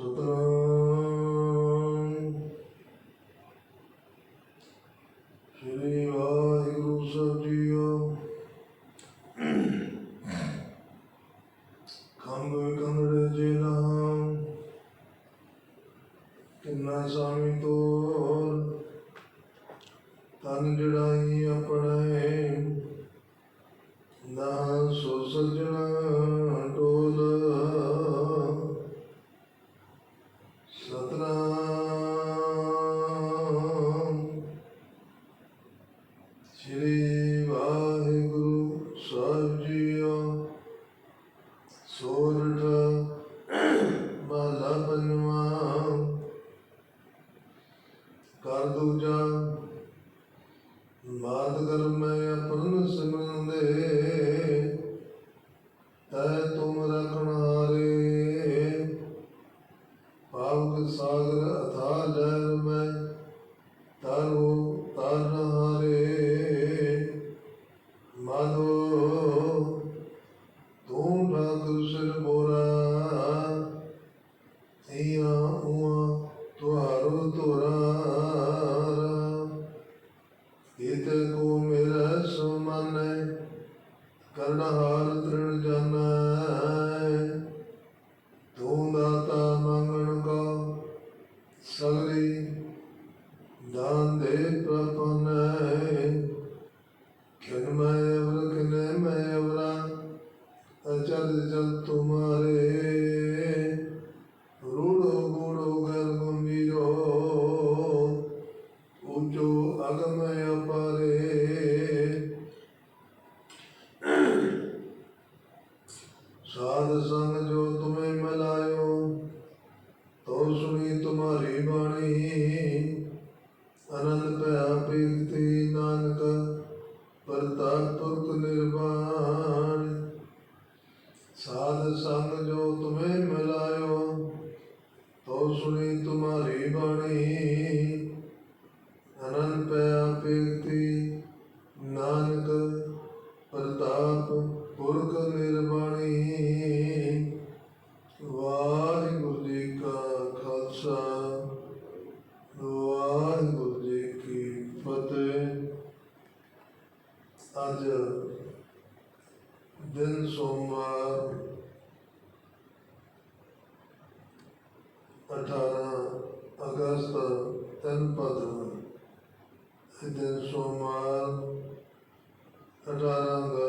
ਸਤਨਾਮ ਸ੍ਰੀ ਵਾਹਿਗੁਰੂ ਸਾਹਿਬ ਜੀਓ ਖੰਗ ਕੰਗੜੇ ਤੋਰ ਤਨ ਜੜਾਈ ਆਪਣਾ ਹੈ ਨਾ ਸੋ ਸਜਣਾ ਕਰ ਦੂਜਾ, ਮਾਤ ਕਰ ਮੈਂ ਆਪਨ ਸਿਮਰਨ ਦੇ ਤੈ ਤੁਮ ਰਖਣ ਹਾਰੇ ਪਾਵਕ ਸਾਗਰ ਅਥਾ ਲਹਿਰ ਮੈਂ ਤਰੋ ਤਰ ਕਰਨ ਹਾਰ ਤ੍ਰਿਣ ਜਾਣੈ ਤੂੰ ਦਾਤਾ ਮੰਗਣ ਕਾ ਸਗਰੀ ਦਾਨ ਦੇ ਪ੍ਰਪਨੈ ਖਿਨ ਮੈਂ ਅਵਰ ਖਿਨ ਮੈਂ ਅਵਰਾ, ਅਚਲ ਜਲ ਤੁਮਾਰੇ ਅਨੰਦ ਭਇਆ ਪ੍ਰੀਤੀ ਨਾਨਕ ਪ੍ਰਤਾਪ ਪੁਰਖ ਨਿਰਵਾਣ। ਸਾਧ ਸੰਗ ਜੋ ਤੁਮੇ ਮਿਲਾਇਓ ਤੋ ਸੁਣੀ ਤੁਮਾਰੀ ਬਾਣੀ। ਅਨੰਦ ਪਿਆ ਪ੍ਰੀਤੀ ਨਾਨਕ, ਪ੍ਰਤਾਪ ਪੁਰਖ ਨਿਰਵਾਣੀ ਵਾਹਿਗੁਰੂ ਜੀ ਕਾ ਖਾਲਸਾ ਵਾਹਿਗੁਰੂ ਜੀ ਕੀ ਫਤਿਹ ਅੱਜ ਦਿਨ ਸੋਮਵਾਰ 18 ਅਗਸਤ ਤਿੰਨ ਪਦਵ ਦਿਨ ਸੋਮਵਾਰ 18 ਅਗਸਤ